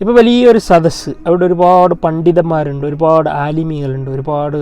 ഇപ്പോൾ വലിയൊരു സദസ്സ്. അവിടെ ഒരുപാട് പണ്ഡിതന്മാരുണ്ട് ഒരുപാട് ആലിമികളുണ്ട് ഒരുപാട്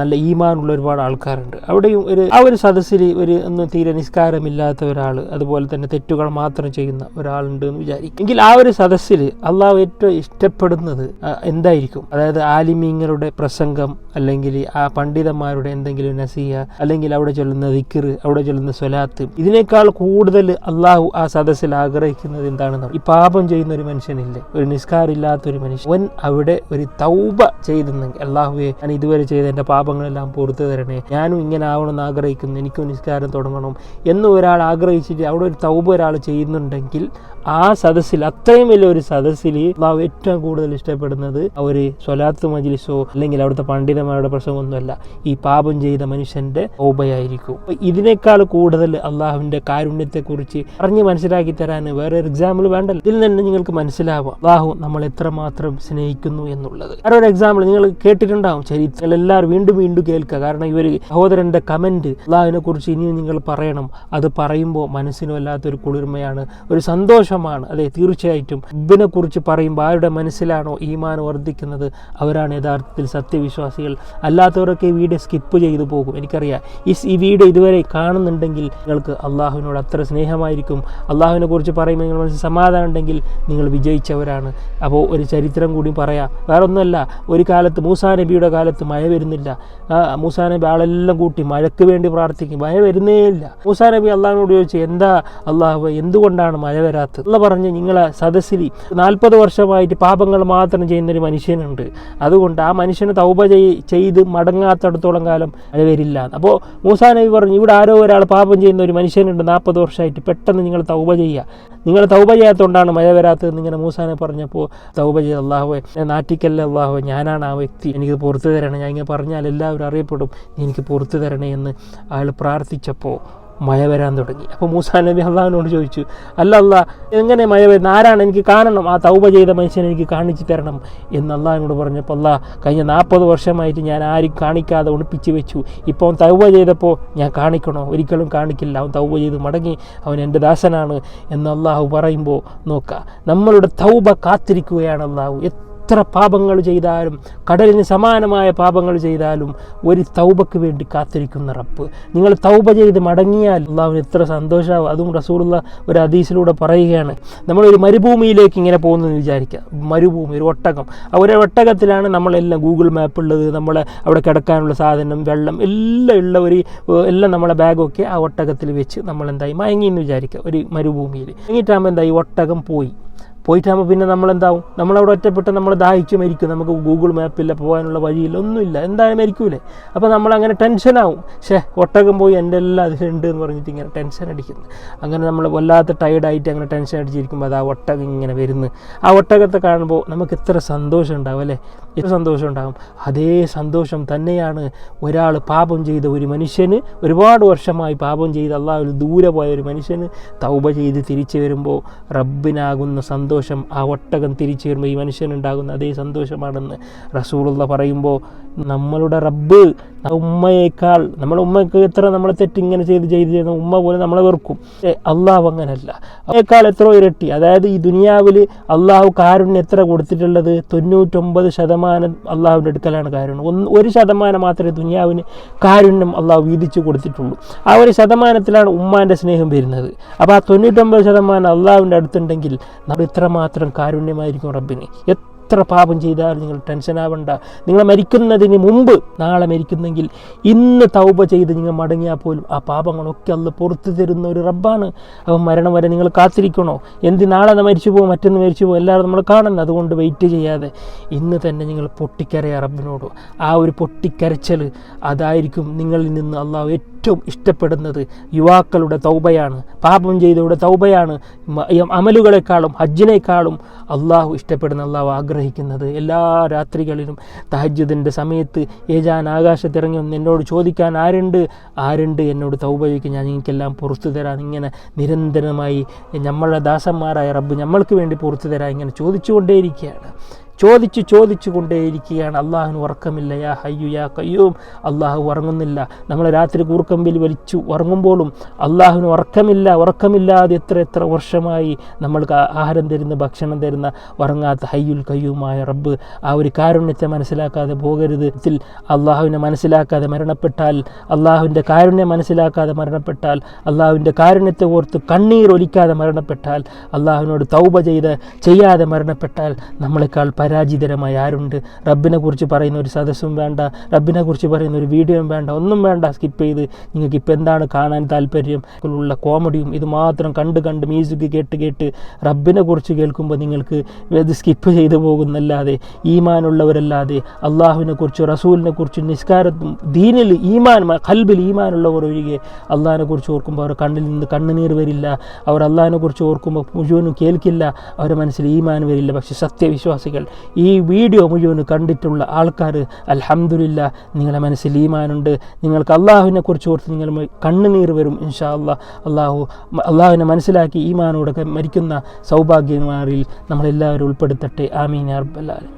നല്ല ഈമാനുള്ള ഒരുപാട് ആൾക്കാരുണ്ട്. അവിടെയും ഒരു ആ ഒരു സദസ്സിൽ ഒരു ഒന്നും തീരെ നിസ്കാരമില്ലാത്ത ഒരാൾ അതുപോലെ തന്നെ തെറ്റുകൾ മാത്രം ചെയ്യുന്ന ഒരാളുണ്ട് എന്ന് വിചാരിക്കും. എങ്കിൽ ആ ഒരു സദസ്സിൽ അള്ളാഹ് ഏറ്റവും ഇഷ്ടപ്പെടുന്നത് എന്തായിരിക്കും? അതായത് ആലിമീങ്ങളുടെ പ്രസംഗം അല്ലെങ്കിൽ ആ പണ്ഡിതന്മാരുടെ എന്തെങ്കിലും നസീഹ അല്ലെങ്കിൽ അവിടെ ചൊല്ലുന്ന ദിക്കർ അവിടെ ചൊല്ലുന്ന സ്വലാത്ത് ഇതിനേക്കാൾ കൂടുതൽ അള്ളാഹു ആ സദസ്സിൽ ആഗ്രഹിക്കുന്നത് എന്താണെന്ന് ഈ പാപം ചെയ്യുന്ന ഒരു മനുഷ്യനില്ലേ? ഒരു നിസ്കാരമില്ലാത്ത ഒരു മനുഷ്യൻ. അവൻ അവിടെ ഒരു തൗബ ചെയ്തെന്നെങ്കിൽ അള്ളാഹുവെ ഞാൻ ഇതുവരെ ചെയ്ത എന്റെ പാപങ്ങളെല്ലാം പുറത്തു തരണേ. ഞാനും ഇങ്ങനെ ആവണമെന്ന് ആഗ്രഹിക്കുന്നു. എനിക്കും നിസ്കാരം തുടങ്ങണം. എന്ന് ഒരാൾ ആഗ്രഹിച്ചിട്ട് അവിടെ ഒരു തൗബ ഒരാൾ ചെയ്യുന്നുണ്ടെങ്കിൽ ആ സദസ്സിൽ അത്രയും വലിയ ഒരു സദസ്സിൽ നാം ഏറ്റവും കൂടുതൽ ഇഷ്ടപ്പെടുന്നത് ഒരു സ്വലാത്ത് മജിലിസോ അല്ലെങ്കിൽ അവിടുത്തെ പണ്ഡിതന്മാരുടെ പ്രസംഗമൊന്നുമല്ല. ഈ പാപം ചെയ്ത മനുഷ്യന്റെ ഓബയായിരിക്കും ഇതിനേക്കാൾ കൂടുതൽ അള്ളാഹുവിന്റെ കാരുണ്യത്തെക്കുറിച്ച് പറഞ്ഞ് മനസ്സിലാക്കി തരാൻ വേറെ ഒരു എക്സാമ്പിൾ വേണ്ടല്ലോ. ഇതിൽ നിന്ന് നിങ്ങൾക്ക് മനസ്സിലാവാം അള്ളാഹു നമ്മൾ എത്രമാത്രം സ്നേഹിക്കുന്നു എന്നുള്ളത്. വേറെ ഒരു എക്സാമ്പിൾ നിങ്ങൾ കേട്ടിട്ടുണ്ടാവും. ചരിത്രങ്ങൾ എല്ലാവരും വീണ്ടും വീണ്ടും കേൾക്കുക. കാരണം ഇവർ സഹോദരന്റെ കമന്റ് അള്ളാഹുവിനെ കുറിച്ച് ഇനിയും നിങ്ങൾ പറയണം. അത് പറയുമ്പോൾ മനസ്സിന് വല്ലാത്തൊരു കുളിർമയാണ്. ഒരു സന്തോഷമാണ്. അതെ തീർച്ചയായിട്ടും. റബ്ബിനെ കുറിച്ച് പറയുമ്പോൾ ആരുടെ മനസ്സിലാണോ ഈമാൻ വർദ്ധിക്കുന്നത്? അവരാണ് യഥാർത്ഥത്തിൽ സത്യവിശ്വാസികൾ. അല്ലാത്തവരൊക്കെ ഈ വീഡിയോ സ്കിപ്പ് ചെയ്തു പോകും. എനിക്കറിയാം. ഈ ഈ വീഡിയോ ഇതുവരെ കാണുന്നുണ്ടെങ്കിൽ നിങ്ങൾക്ക് അള്ളാഹുവിനോട് അത്ര സ്നേഹമായിരിക്കും. അള്ളാഹുവിനെ കുറിച്ച് പറയുമ്പോൾ നിങ്ങൾ മനസ്സിൽ സമാധാനം ഉണ്ടെങ്കിൽ നിങ്ങൾ വിജയിച്ചവരാണ്. അപ്പോൾ ഒരു ചരിത്രം കൂടി പറയാം. വേറെ ഒന്നുമല്ല ഒരു കാലത്ത് മൂസാ നബിയുടെ കാലത്ത് മഴ വരുന്നില്ല. മൂസാ നബി ആളെല്ലാം കൂട്ടി മഴയ്ക്ക് വേണ്ടി പ്രാർത്ഥിക്കും. മഴ വരുന്നേ ഇല്ല. മൂസാ നബി അള്ളാഹിനോട് ചോദിച്ചു എന്താ അള്ളാഹു എന്തുകൊണ്ടാണ് മഴ വരാത്തത്? അല്ല പറഞ്ഞ് നിങ്ങളെ സദസ്സിൽ നാൽപ്പത് വർഷമായിട്ട് പാപങ്ങൾ മാത്രം ചെയ്യുന്നൊരു മനുഷ്യനുണ്ട്. അതുകൊണ്ട് ആ മനുഷ്യനെ തൗപ ചെയ്- ചെയ്ത് മടങ്ങാത്തടത്തോളം കാലം മഴ വരില്ല. അപ്പോൾ മൂസാ നബി പറഞ്ഞു ഇവിടെ ആരോ ഒരാൾ പാപം ചെയ്യുന്ന ഒരു മനുഷ്യനുണ്ട് നാൽപ്പത് വർഷമായിട്ട് പെട്ടെന്ന് നിങ്ങൾ തൗപ ചെയ്യുക. നിങ്ങൾ തൗപ ചെയ്യാത്തതുകൊണ്ടാണ് മഴ വരാത്തതെന്ന് ഇങ്ങനെ മൂസാനെ പറഞ്ഞപ്പോൾ തൗപ ചെയ്ത് അള്ളാഹുവെ നാട്ടിക്കല്ല അള്ളാഹുവെ ഞാനാണ് ആ വ്യക്തി എനിക്ക് പുറത്തു തരണേ. ഞാൻ ഇങ്ങനെ പറഞ്ഞാൽ എല്ലാവരും അറിയപ്പെടും എനിക്ക് പുറത്തു തരണേ എന്ന് അയാൾ പ്രാർത്ഥിച്ചപ്പോൾ മഴ വരാൻ തുടങ്ങി. അപ്പോൾ മൂസാ നബി അള്ളാഹിനോട് ചോദിച്ചു അല്ല അല്ല എങ്ങനെ മഴ വരുന്ന? ആരാണ് എനിക്ക് കാണണം? ആ തൗബ ചെയ്ത മനുഷ്യനെ എനിക്ക് കാണിച്ചു തരണം. എന്ന് അള്ളാഹിനോട് പറഞ്ഞപ്പോൾ അല്ലാ കഴിഞ്ഞ നാൽപ്പത് വർഷമായിട്ട് ഞാൻ ആരും കാണിക്കാതെ ഒളിപ്പിച്ച് വെച്ചു. ഇപ്പോൾ അവൻ തൗബ ചെയ്തപ്പോൾ ഞാൻ കാണിക്കണോ? ഒരിക്കലും കാണിക്കില്ല. അവൻ തൗബ ചെയ്ത് മടങ്ങി. അവൻ എന്റെ ദാസനാണ്. എന്ന് അള്ളാഹു പറയുമ്പോൾ നോക്കുക നമ്മളുടെ തൗബ കാത്തിരിക്കുകയാണ് അള്ളാഹു. എത്ര പാപങ്ങൾ ചെയ്താലും കടലിന് സമാനമായ പാപങ്ങൾ ചെയ്താലും ഒരു തൗബക്ക് വേണ്ടി കാത്തിരിക്കുന്ന റബ്ബ്. നിങ്ങൾ തൗബ ചെയ്ത് മടങ്ങിയാൽ അള്ളാഹുവിന് എത്ര സന്തോഷമാവും അതും റസൂലുള്ള ഒരു ഹദീസിലൂടെ പറയുകയാണ്. നമ്മളൊരു മരുഭൂമിയിലേക്ക് ഇങ്ങനെ പോകുന്നതെന്ന് വിചാരിക്കുക. മരുഭൂമി ഒരു ഒട്ടകം. ആ ഒരു ഒട്ടകത്തിലാണ് നമ്മളെല്ലാം ഗൂഗിൾ മാപ്പ് ഉള്ളത്. നമ്മളെ അവിടെ കിടക്കാനുള്ള സാധനം വെള്ളം എല്ലാം ഉള്ള ഒരു എല്ലാം നമ്മളെ ബാഗൊക്കെ ആ ഒട്ടകത്തിൽ വെച്ച് നമ്മളെന്തായി? മയങ്ങി എന്ന് വിചാരിക്കുക. ഒരു മരുഭൂമിയിൽ. മയങ്ങിയിട്ടാകുമ്പോൾ എന്തായി? ഒട്ടകം പോയി. പോയിട്ടാകുമ്പോൾ പിന്നെ നമ്മൾ നമ്മളെന്താവും? നമ്മളവിടെ ഒറ്റപ്പെട്ട് നമ്മൾ ദാഹിച്ചു മരിക്കും. നമുക്ക് ഗൂഗിൾ മാപ്പില്ല പോകാനുള്ള വഴിയില്ല ഒന്നുമില്ല. എന്തായാലും മരിക്കൂലേ? അപ്പോൾ നമ്മളങ്ങനെ ടെൻഷനാവും ഷേ ഒട്ടകം പോയി എന്റെ എല്ലാം അതിലുണ്ട് എന്ന് പറഞ്ഞിട്ട് ഇങ്ങനെ ടെൻഷൻ അടിക്കുന്നു. അങ്ങനെ നമ്മൾ വല്ലാത്ത ടയർഡായിട്ട് അങ്ങനെ ടെൻഷൻ അടിച്ചിരിക്കുമ്പോൾ അത് ആ ഒട്ടകം ഇങ്ങനെ വരുന്നു. ആ ഒട്ടകത്തെ കാണുമ്പോൾ നമുക്ക് എത്ര സന്തോഷം ഉണ്ടാവും അല്ലേ? എത്ര സന്തോഷം ഉണ്ടാകും അതേ സന്തോഷം തന്നെയാണ് ഒരാൾ പാപം ചെയ്ത ഒരു മനുഷ്യന്. ഒരുപാട് വർഷമായി പാപം ചെയ്ത് അള്ളാഹു ദൂരെ പോയ ഒരു മനുഷ്യന് തൗബ ചെയ്ത് തിരിച്ചു വരുമ്പോൾ റബ്ബിനാകുന്ന സന്തോഷം ആ ഒട്ടകം തിരിച്ചു വരുമ്പോൾ ഈ മനുഷ്യനുണ്ടാകുന്ന അതേ സന്തോഷമാണെന്ന് റസൂലുള്ള പറയുമ്പോൾ നമ്മളുടെ റബ്ബ് ഉമ്മയേക്കാൾ നമ്മുടെ ഉമ്മയ്ക്ക് എത്ര നമ്മളെ തെറ്റിങ്ങനെ ചെയ്ത് ചെയ്ത് ചെയ്യുന്ന ഉമ്മ പോലെ നമ്മളെ വെറുക്കും. അള്ളാഹു അങ്ങനല്ല. അമ്മയേക്കാൾ എത്രയോ ഇരട്ടി അതായത് ഈ ദുനിയാവിൽ അള്ളാഹു കാരുണ്യം എത്ര കൊടുത്തിട്ടുള്ളത്? തൊണ്ണൂറ്റൊമ്പത് ശതമാനം അള്ളാഹുവിന്റെ അടുക്കലാണ് കാരുണ്യം. ഒന്ന് ഒരു ശതമാനം മാത്രമേ ദുനിയാവിന് കാരുണ്യം അള്ളാഹു വീതിച്ചു കൊടുത്തിട്ടുള്ളൂ. ആ ഒരു ശതമാനത്തിലാണ് ഉമ്മാന്റെ സ്നേഹം വരുന്നത്. അപ്പോൾ ആ തൊണ്ണൂറ്റൊമ്പത് ശതമാനം അള്ളാഹുവിന്റെ അടുത്തുണ്ടെങ്കിൽ നമ്മൾ ഇത്രമാത്രം കാരുണ്യമായിരിക്കും റബ്ബിന്. എത്ര പാപം ചെയ്താലും നിങ്ങൾ ടെൻഷൻ ആവണ്ട. നിങ്ങൾ മരിക്കുന്നതിന് മുമ്പ് നാളെ മരിക്കുന്നെങ്കിൽ ഇന്ന് തൗപ ചെയ്ത് നിങ്ങൾ മടങ്ങിയാൽ പോലും ആ പാപങ്ങളൊക്കെ അന്ന് പുറത്തു തരുന്ന ഒരു റബ്ബാണ്. അപ്പം മരണം വരെ നിങ്ങൾ കാത്തിരിക്കണോ? എന്ത് നാളെ മരിച്ചു പോകും മറ്റൊന്ന് മരിച്ചു പോകും എല്ലാവരും നമ്മൾ കാണുന്നത് അതുകൊണ്ട് വെയിറ്റ് ചെയ്യാതെ. ഇന്ന് തന്നെ നിങ്ങൾ പൊട്ടിക്കരയ റബ്ബിനോട്. ആ ഒരു പൊട്ടിക്കരച്ചൽ അതായിരിക്കും നിങ്ങളിൽ നിന്ന് അള്ളാഹു ഏറ്റവും ഇഷ്ടപ്പെടുന്നത് യുവാക്കളുടെ തൗബയാണ്. പാപം ചെയ്തവരുടെ തൗബയാണ്. അമലുകളെക്കാളും ഹജ്ജിനേക്കാളും അള്ളാഹു ഇഷ്ടപ്പെടുന്ന അള്ളാഹു ആഗ്രഹിക്കുന്നത്. എല്ലാ രാത്രികളിലും തഹജ്ജുദിന്റെ സമയത്ത് ഏജാൻ ആകാശത്തിറങ്ങി ഒന്ന് എന്നോട് ചോദിക്കാൻ ആരുണ്ട്? ആരുണ്ട് എന്നോട് തൗബ ചോദിക്കാൻ ഞാൻ നിങ്ങൾക്കെല്ലാം പുറത്തു തരാൻ ഇങ്ങനെ നിരന്തരമായി നമ്മളുടെ ദാസന്മാരായ റബ്ബ് നമ്മൾക്ക് വേണ്ടി പുറത്തു തരാൻ ഇങ്ങനെ ചോദിച്ചുകൊണ്ടേയിരിക്കുകയാണ്. ചോദിച്ചു ചോദിച്ചു കൊണ്ടേയിരിക്കുകയാണ് അള്ളാഹുവിന് ഉറക്കമില്ല. യാ ഹയ്യു യാ കയ്യൂം അള്ളാഹു ഉറങ്ങുന്നില്ല. നമ്മൾ രാത്രി കൂർക്കമ്പിൽ വലിച്ചു ഉറങ്ങുമ്പോഴും അള്ളാഹുവിന് ഉറക്കമില്ല. ഉറക്കമില്ലാതെ എത്ര എത്ര വർഷമായി നമ്മൾക്ക് ആഹാരം തരുന്ന ഭക്ഷണം തരുന്ന ഉറങ്ങാത്ത ഹയ്യുൽ കയ്യുമായ റബ്ബ് ആ ഒരു കാരുണ്യത്തെ മനസ്സിലാക്കാതെ പോകരുത്. ഇതിൽ അള്ളാഹുവിനെ മനസ്സിലാക്കാതെ മരണപ്പെട്ടാൽ അള്ളാഹുവിന്റെ കാരുണ്യം മനസ്സിലാക്കാതെ മരണപ്പെട്ടാൽ അള്ളാഹുവിന്റെ കാരുണ്യത്തെ ഓർത്ത് കണ്ണീർ ഒലിക്കാതെ മരണപ്പെട്ടാൽ അള്ളാഹുവിനോട് തൗബ ചെയ്ത് ചെയ്യാതെ മരണപ്പെട്ടാൽ നമ്മളെക്കാൾ പരാജിതരമായി ആരുണ്ട്? റബ്ബിനെ കുറിച്ച് പറയുന്ന ഒരു സദസ്സും വേണ്ട. റബ്ബിനെ കുറിച്ച് പറയുന്ന ഒരു വീഡിയോയും വേണ്ട. ഒന്നും വേണ്ട. സ്കിപ്പ് ചെയ്ത് നിങ്ങൾക്ക് ഇപ്പം എന്താണ് കാണാൻ താല്പര്യം? ഉള്ള കോമഡിയും ഇത് മാത്രം കണ്ട് കണ്ട് മ്യൂസിക് കേട്ട് കേട്ട് റബ്ബിനെ കുറിച്ച് കേൾക്കുമ്പോൾ നിങ്ങൾക്ക് ഇത് സ്കിപ്പ് ചെയ്തു പോകുന്നല്ലാതെ ഈമാനുള്ളവരല്ലാതെ അള്ളാഹുവിനെ കുറിച്ച് റസൂലിനെ കുറിച്ച് നിസ്കാരത്തും ദീനിൽ ഈമാൻ കൽബിൽ ഈമാനുള്ളവർ ഒഴികെ അള്ളാഹിനെ കുറിച്ച് ഓർക്കുമ്പോൾ അവർ കണ്ണിൽ നിന്ന് കണ്ണുനീർ വരില്ല. അവർ അള്ളാഹിനെ കുറിച്ച് ഓർക്കുമ്പോൾ മുഴുവനും കേൾക്കില്ല. അവരുടെ മനസ്സിൽ ഈമാൻ വരില്ല. പക്ഷേ സത്യവിശ്വാസികൾ ഈ വീഡിയോ മുഴുവൻ കണ്ടിട്ടുള്ള ആൾക്കാർ അലഹമില്ല നിങ്ങളെ മനസ്സിൽ ഈമാനുണ്ട്. നിങ്ങൾക്ക് അള്ളാഹുവിനെ കുറിച്ച് ഓർത്ത് നിങ്ങൾ കണ്ണുനീർ വരും ഇൻഷാ അള്ളാഹ് അള്ളാഹു അള്ളാഹുവിനെ മനസ്സിലാക്കി ഈമാനോടൊക്കെ മരിക്കുന്ന സൗഭാഗ്യന്മാരിൽ നമ്മളെല്ലാവരും ഉൾപ്പെടുത്തട്ടെ. ആമീൻ അർബല്ലാലും